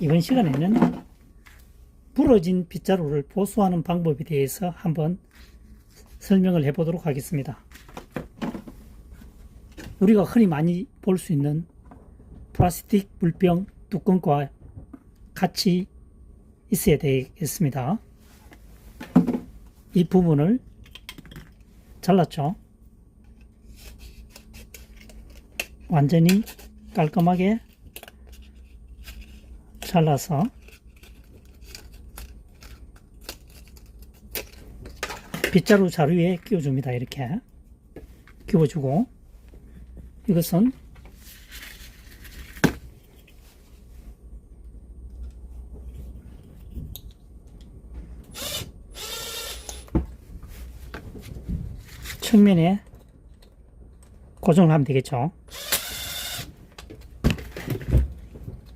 이번 시간에는 부러진 빗자루를 보수하는 방법에 대해서 한번 설명을 해 보도록 하겠습니다. 우리가 흔히 많이 볼 수 있는 플라스틱 물병 뚜껑과 같이 있어야 되겠습니다. 이 부분을 잘랐죠. 완전히 깔끔하게 잘라서 빗자루 자루에 끼워줍니다. 이렇게 끼워주고 이것은 측면에 고정을 하면 되겠죠.